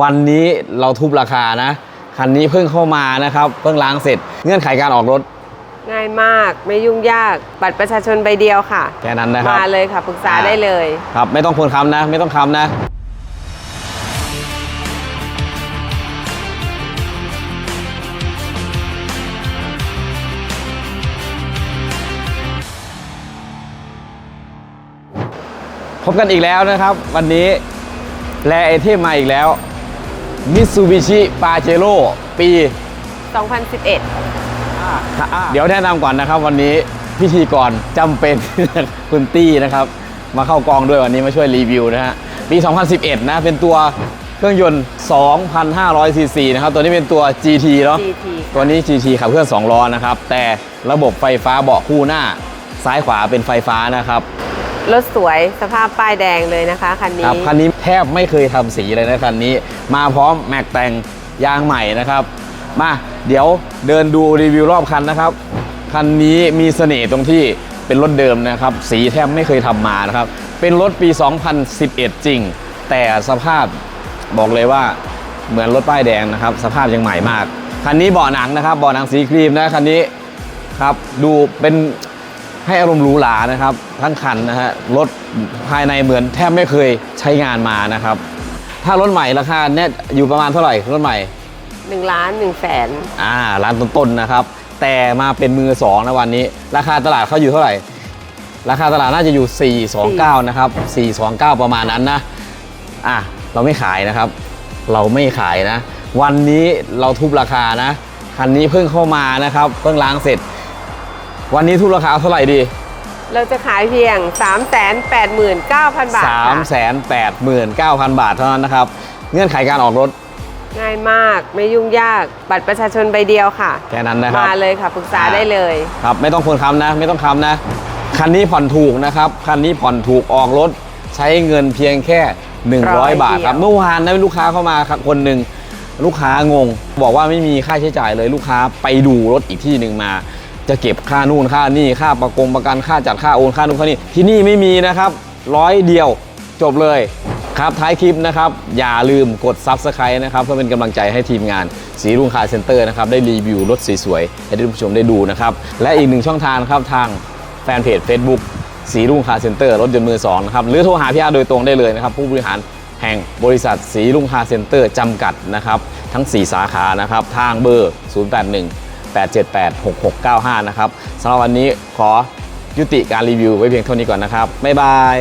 วันนี้เราทุบราคานะ คันนี้เพิ่งเข้ามานะครับ เพิ่งล้างเสร็จ เงื่อนไขการออกรถ ง่ายมากไม่ยุ่งยากบัตรประชาชนใบเดียวค่ะ แค่นั้นนะครับ มาเลยค่ะปรึกษาได้เลย ครับไม่ต้องคนค้ำนะ ไม่ต้องค้ำนะพบกันอีกแล้วนะครับ วันนี้แลไอเทมมาอีกแล้ว Mitsubishi Pajero ปี 2011 เดี๋ยวแนะนำก่อนนะครับ วันนี้พิธีกรจำเป็น คุณตี้นะครับ มาเข้ากองด้วยวันนี้มาช่วยรีวิวนะฮะ ปี 2011 นะ เป็นตัวเครื่องยนต์ 2,500 ซีซีนะครับ ตัวนี้เป็นตัว GT เนาะ GT ตัวนี้ GT ขับเคลื่อน2ล้อนะครับ แต่ระบบไฟฟ้าเบาะคู่หน้า ซ้ายขวาเป็นไฟฟ้านะครับ รถสวยสภาพป้ายแดงเลยนะคะ คันครับนี้คันนี้แทบไม่เคยทำสีเลยนะคันนี้ มาพร้อมแม็กแต่งยางใหม่นะครับ มาเดี๋ยวเดินดูรีวิวรอบคันนะครับ คันนี้มีเสน่ห์ตรงที่เป็นรถเดิมนะครับ สีแทบไม่เคยทำมานะครับ เป็นรถปี 2011 จริง แต่สภาพบอกเลยว่าเหมือนรถป้ายแดงนะครับ สภาพยังใหม่มาก คันนี้เบาะหนังนะครับเบาะหนังสีครีมนะคันนี้ครับดูเป็น ให้อารมณ์หรูหรานะครับ ทั้งคันนะฮะรถภายในเหมือนแทบไม่เคยใช้งานมานะครับ ถ้ารถใหม่ราคาเนี่ยอยู่ประมาณเท่าไหร่รถใหม่1ล้าน1แสนอ่าร้านต้นๆนะครับ แต่มาเป็นมือสองนะวันนี้ ราคาตลาดเขาอยู่เท่าไหร่ ราคาตลาดน่าจะอยู่ 429 นะครับ 429 ประมาณนั้นนะอะเราไม่ขายนะครับ เราไม่ขายนะ วันนี้เราทุบราคานะคันนี้เพิ่งเข้ามานะครับ เพิ่งล้างเสร็จ วันนี้ทุบราคาเท่าไหร่ดี เราจะขายเพียง 389,000 บาท3ค่ะ8 9 0 0 0 บาทเท่านั้นนะครับ เงื่อนไขการออกรถ ง่ายมากไม่ยุ่งยากบัตรประชาชนใบเดียวค่ะ แค่นั้นนะครับมาเลยค่ะปรึกษาได้เลย ครับไม่ต้องคนค้ำนะ ไม่ต้องค้ำนะ คันนี้ผ่อนถูกนะครับคันนี้ผ่อนถูกออกรถ ใช้เงินเพียงแค่ ร้อย100 บาทครับเดียว เมื่อวานนะลูกค้าเข้ามาครับคนหนึ่งลูกค้างง บอกว่าไม่มีค่าใช้จ่ายเลยลูกค้าไปดูรถอีกที่หนึ่งมา จะเก็บค่านู่นค่านี่ค่าประกงประกันค่าจัดค่าโอนค่านู่นค่านี่ที่นี่ไม่มีนะครับร้อยเดียวจบเลยครับท้ายคลิปนะครับ อย่าลืมกด Subscribe นะครับ เพื่อเป็นกำลังใจให้ทีมงานสีรุ่งคาร์เซ็นเตอร์นะครับ ได้รีวิวรถสวยๆให้ท่านผู้ชมได้ดูนะครับ และอีกหนึ่งช่องทางครับ ทางแฟนเพจ Facebook สีรุ่งคาร์เซ็นเตอร์รถยนต์มือสองนะครับ หรือโทรหาพี่อาโดยตรงได้เลยนะครับ ผู้บริหารแห่งบริษัทสีรุ่งคาร์เซ็นเตอร์จำกัดนะครับ ทั้ง 4 สาขานะครับ ทางเบอร์ 081 878 6695 นะครับสำหรับวันนี้ขอยุติการรีวิวไว้เพียงเท่านี้ก่อนนะครับ บ๊ายบาย